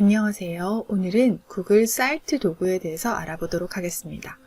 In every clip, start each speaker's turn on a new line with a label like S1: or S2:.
S1: 안녕하세요. 오늘은 구글 사이트 도구에 대해서 알아보도록 하겠습니다.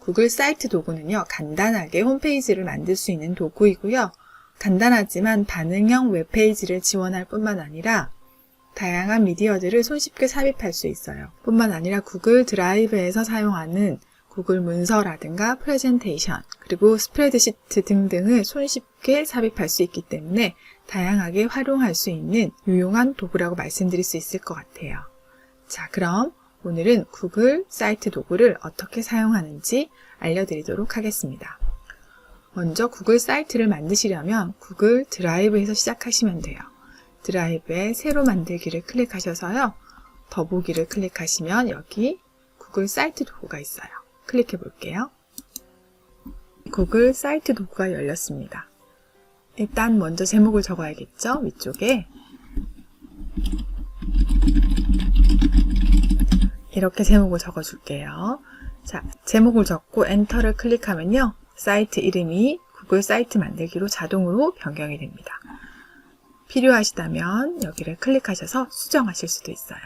S1: 구글 사이트 도구는요, 간단하게 홈페이지를 만들 수 있는 도구이고요. 간단하지만 반응형 웹페이지를 지원할 뿐만 아니라 다양한 미디어들을 손쉽게 삽입할 수 있어요. 뿐만 아니라 구글 드라이브에서 사용하는 구글 문서라든가 프레젠테이션, 그리고 스프레드시트 등등을 손쉽게 삽입할 수 있기 때문에 다양하게 활용할 수 있는 유용한 도구라고 말씀드릴 수 있을 것 같아요. 자, 그럼 오늘은 구글 사이트 도구를 어떻게 사용하는지 알려드리도록 하겠습니다. 먼저 구글 사이트를 만드시려면 구글 드라이브에서 시작하시면 돼요. 드라이브에 새로 만들기를 클릭하셔서요. 더보기를 클릭하시면 여기 구글 사이트 도구가 있어요. 클릭해 볼게요. 구글 사이트 도구가 열렸습니다. 일단 먼저 제목을 적어야겠죠? 위쪽에. 이렇게 제목을 적어 줄게요. 자, 제목을 적고 엔터를 클릭하면요. 사이트 이름이 구글 사이트 만들기로 자동으로 변경이 됩니다. 필요하시다면 여기를 클릭하셔서 수정하실 수도 있어요.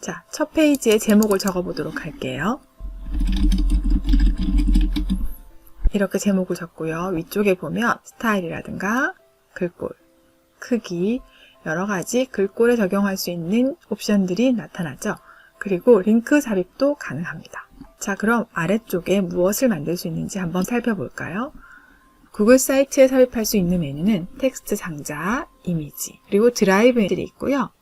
S1: 자, 첫 페이지에 제목을 적어 보도록 할게요. 이렇게 제목을 적고요. 위쪽에 보면 스타일이라든가 글꼴, 크기, 여러 가지 글꼴에 적용할 수 있는 옵션들이 나타나죠. 그리고 링크 삽입도 가능합니다. 자, 그럼 아래쪽에 무엇을 만들 수 있는지 한번 살펴볼까요? 구글 사이트에 삽입할 수 있는 메뉴는 텍스트 상자, 이미지, 그리고 드라이브들이 있고요.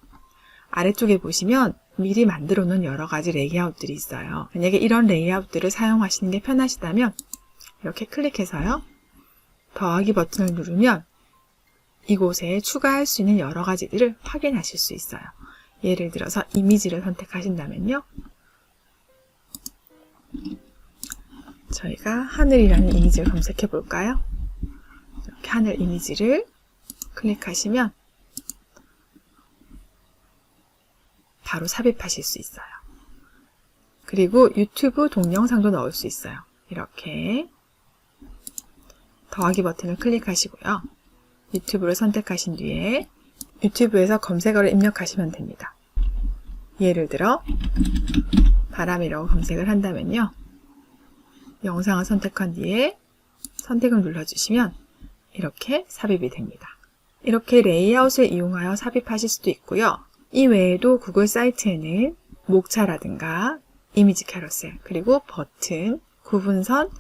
S1: 아래쪽에 보시면 미리 만들어 놓은 여러 가지 레이아웃들이 있어요. 만약에 이런 레이아웃들을 사용하시는 게 편하시다면 이렇게 클릭해서요. 더하기 버튼을 누르면 이곳에 추가할 수 있는 여러 가지들을 확인하실 수 있어요. 예를 들어서 이미지를 선택하신다면요. 저희가 하늘이라는 이미지를 검색해 볼까요? 이렇게 하늘 이미지를 클릭하시면 바로 삽입하실 수 있어요. 그리고 유튜브 동영상도 넣을 수 있어요. 이렇게 더하기 버튼을 클릭하시고요. 유튜브를 선택하신 뒤에 유튜브에서 검색어를 입력하시면 됩니다. 예를 들어 바람이라고 검색을 한다면요. 영상을 선택한 뒤에 선택을 눌러주시면 이렇게 삽입이 됩니다. 이렇게 레이아웃을 이용하여 삽입하실 수도 있고요. 이 외에도 구글 사이트에는 목차라든가 이미지 캐러셀, 그리고 버튼, 구분선,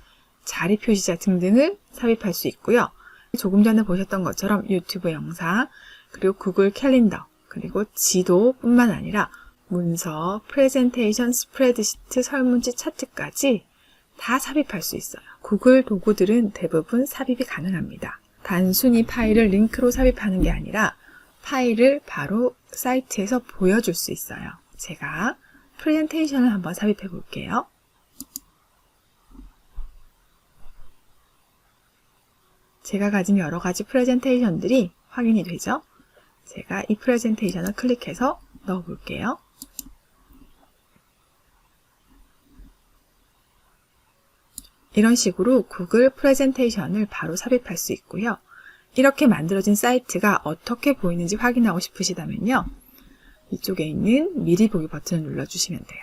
S1: 자리 표시자 등등을 삽입할 수 있고요. 조금 전에 보셨던 것처럼 유튜브 영상, 그리고 구글 캘린더, 그리고 지도뿐만 아니라 문서, 프레젠테이션, 스프레드시트, 설문지, 차트까지 다 삽입할 수 있어요. 구글 도구들은 대부분 삽입이 가능합니다. 단순히 파일을 링크로 삽입하는 게 아니라 파일을 바로 사이트에서 보여줄 수 있어요. 제가 프레젠테이션을 한번 삽입해 볼게요. 제가 가진 여러 가지 프레젠테이션들이 확인이 되죠? 제가 이 프레젠테이션을 클릭해서 넣어 볼게요. 이런 식으로 구글 프레젠테이션을 바로 삽입할 수 있고요. 이렇게 만들어진 사이트가 어떻게 보이는지 확인하고 싶으시다면요. 이쪽에 있는 미리 보기 버튼을 눌러주시면 돼요.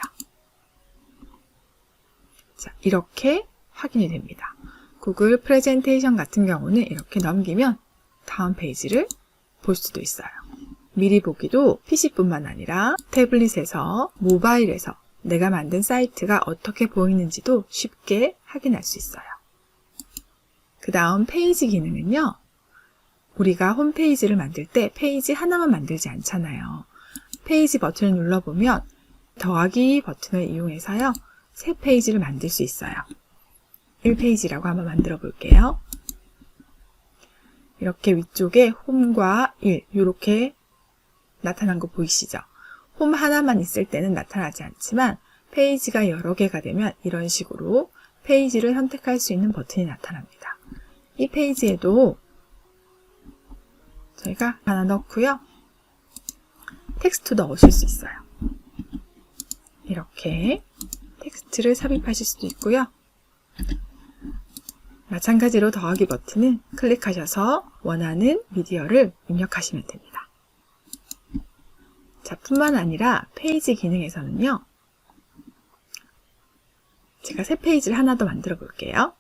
S1: 자, 이렇게 확인이 됩니다. 구글 프레젠테이션 같은 경우는 이렇게 넘기면 다음 페이지를 볼 수도 있어요. 미리 보기도 PC뿐만 아니라 태블릿에서 모바일에서 내가 만든 사이트가 어떻게 보이는지도 쉽게 확인할 수 있어요. 그 다음 페이지 기능은요. 우리가 홈페이지를 만들 때 페이지 하나만 만들지 않잖아요. 페이지 버튼을 눌러보면 더하기 버튼을 이용해서요. 새 페이지를 만들 수 있어요. 1페이지라고 한번 만들어 볼게요. 이렇게 위쪽에 홈과 1 이렇게 나타난 거 보이시죠? 홈 하나만 있을 때는 나타나지 않지만 페이지가 여러 개가 되면 이런 식으로 페이지를 선택할 수 있는 버튼이 나타납니다. 이 페이지에도 저희가 하나 넣고요. 텍스트 넣으실 수 있어요. 이렇게 텍스트를 삽입하실 수도 있고요. 마찬가지로 더하기 버튼은 클릭하셔서 원하는 미디어를 입력하시면 됩니다. 자, 뿐만 아니라 페이지 기능에서는요. 제가 새 페이지를 하나 더 만들어 볼게요.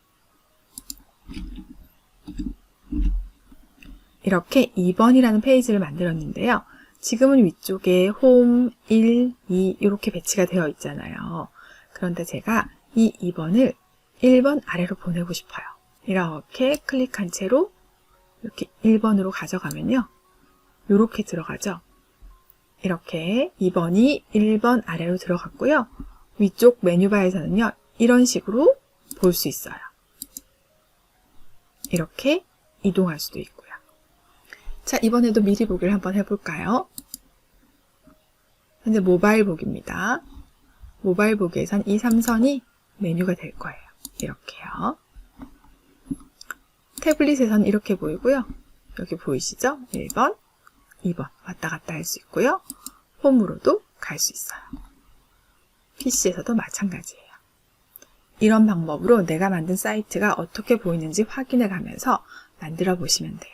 S1: 이렇게 2번이라는 페이지를 만들었는데요. 지금은 위쪽에 홈, 1, 2 이렇게 배치가 되어 있잖아요. 그런데 제가 이 2번을 1번 아래로 보내고 싶어요. 이렇게 클릭한 채로 이렇게 1번으로 가져가면요. 이렇게 들어가죠. 이렇게 2번이 1번 아래로 들어갔고요. 위쪽 메뉴바에서는요. 이런 식으로 볼 수 있어요. 이렇게 이동할 수도 있고요. 자, 이번에도 미리 보기를 한번 해볼까요? 현재 모바일 보기입니다. 모바일 보기에선 이 삼선이 메뉴가 될 거예요. 이렇게요. 태블릿에선 이렇게 보이고요. 여기 보이시죠? 1번, 2번 왔다 갔다 할 수 있고요. 홈으로도 갈 수 있어요. PC에서도 마찬가지예요. 이런 방법으로 내가 만든 사이트가 어떻게 보이는지 확인해 가면서 만들어 보시면 돼요.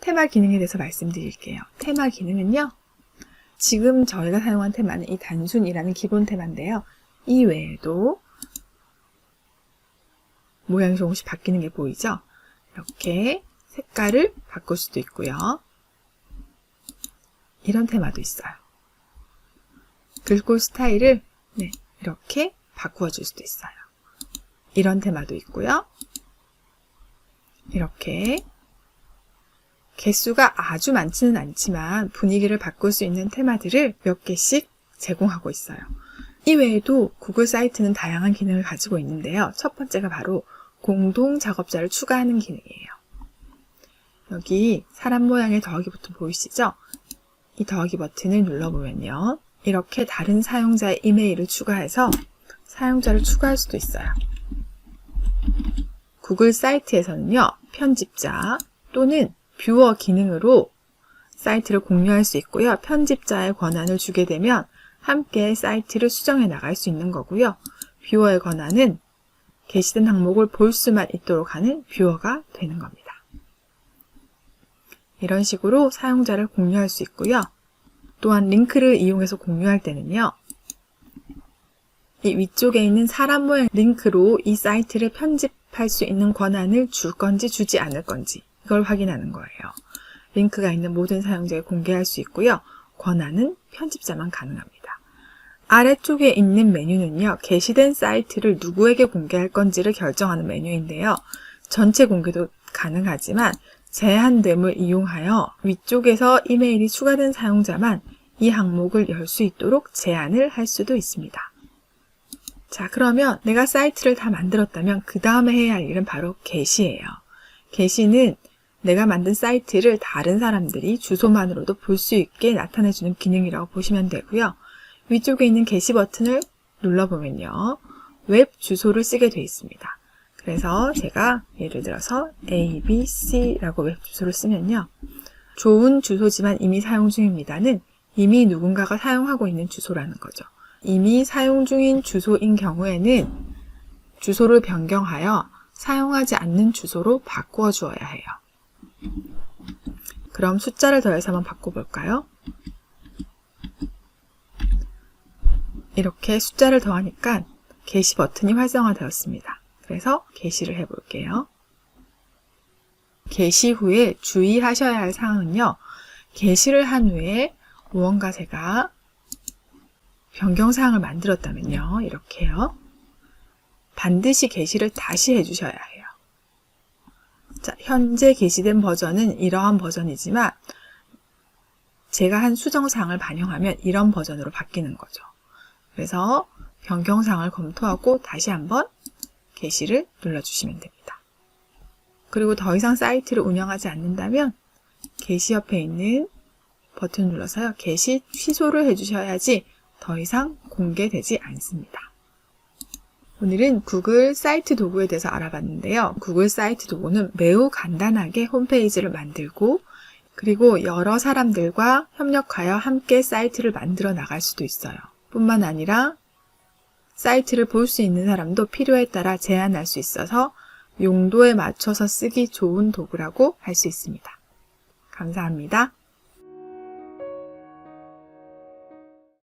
S1: 테마 기능에 대해서 말씀드릴게요. 테마 기능은요. 지금 저희가 사용한 테마는 이 단순이라는 기본 테마인데요. 이 외에도 모양이 조금씩 바뀌는 게 보이죠? 이렇게 색깔을 바꿀 수도 있고요. 이런 테마도 있어요. 글꼴 스타일을 네, 이렇게 바꾸어 줄 수도 있어요. 이런 테마도 있고요. 이렇게 개수가 아주 많지는 않지만 분위기를 바꿀 수 있는 테마들을 몇 개씩 제공하고 있어요. 이 외에도 구글 사이트는 다양한 기능을 가지고 있는데요. 첫 번째가 바로 공동 작업자를 추가하는 기능이에요. 여기 사람 모양의 더하기 버튼 보이시죠? 이 더하기 버튼을 눌러보면요. 이렇게 다른 사용자의 이메일을 추가해서 사용자를 추가할 수도 있어요. 구글 사이트에서는요, 편집자 또는 뷰어 기능으로 사이트를 공유할 수 있고요. 편집자의 권한을 주게 되면 함께 사이트를 수정해 나갈 수 있는 거고요. 뷰어의 권한은 게시된 항목을 볼 수만 있도록 하는 뷰어가 되는 겁니다. 이런 식으로 사용자를 공유할 수 있고요. 또한 링크를 이용해서 공유할 때는요. 이 위쪽에 있는 사람 모양 링크로 이 사이트를 편집할 수 있는 권한을 줄 건지 주지 않을 건지 이걸 확인하는 거예요. 링크가 있는 모든 사용자에 공개할 수 있고요. 권한은 편집자만 가능합니다. 아래쪽에 있는 메뉴는요. 게시된 사이트를 누구에게 공개할 건지를 결정하는 메뉴인데요. 전체 공개도 가능하지만 제한됨을 이용하여 위쪽에서 이메일이 추가된 사용자만 이 항목을 열 수 있도록 제한을 할 수도 있습니다. 자, 그러면 내가 사이트를 다 만들었다면 그 다음에 해야 할 일은 바로 게시예요. 게시는 내가 만든 사이트를 다른 사람들이 주소만으로도 볼 수 있게 나타내주는 기능이라고 보시면 되고요. 위쪽에 있는 게시 버튼을 눌러보면요. 웹 주소를 쓰게 되어 있습니다. 그래서 제가 예를 들어서 abc라고 웹 주소를 쓰면요. 좋은 주소지만 이미 사용 중입니다는 이미 누군가가 사용하고 있는 주소라는 거죠. 이미 사용 중인 주소인 경우에는 주소를 변경하여 사용하지 않는 주소로 바꾸어 주어야 해요. 그럼 숫자를 더해서 한번 바꿔볼까요? 이렇게 숫자를 더하니까 게시 버튼이 활성화되었습니다. 그래서 게시를 해볼게요. 게시 후에 주의하셔야 할 사항은요. 게시를 한 후에 무언가 제가 변경사항을 만들었다면요. 이렇게요. 반드시 게시를 다시 해주셔야 해요. 자, 현재 게시된 버전은 이러한 버전이지만 제가 한 수정사항을 반영하면 이런 버전으로 바뀌는 거죠. 그래서 변경사항을 검토하고 다시 한번 게시를 눌러주시면 됩니다. 그리고 더 이상 사이트를 운영하지 않는다면 게시 옆에 있는 버튼 눌러서요. 게시 취소를 해주셔야지 더 이상 공개되지 않습니다. 오늘은 구글 사이트 도구에 대해서 알아봤는데요. 구글 사이트 도구는 매우 간단하게 홈페이지를 만들고 그리고 여러 사람들과 협력하여 함께 사이트를 만들어 나갈 수도 있어요. 뿐만 아니라 사이트를 볼 수 있는 사람도 필요에 따라 제한할 수 있어서 용도에 맞춰서 쓰기 좋은 도구라고 할 수 있습니다. 감사합니다.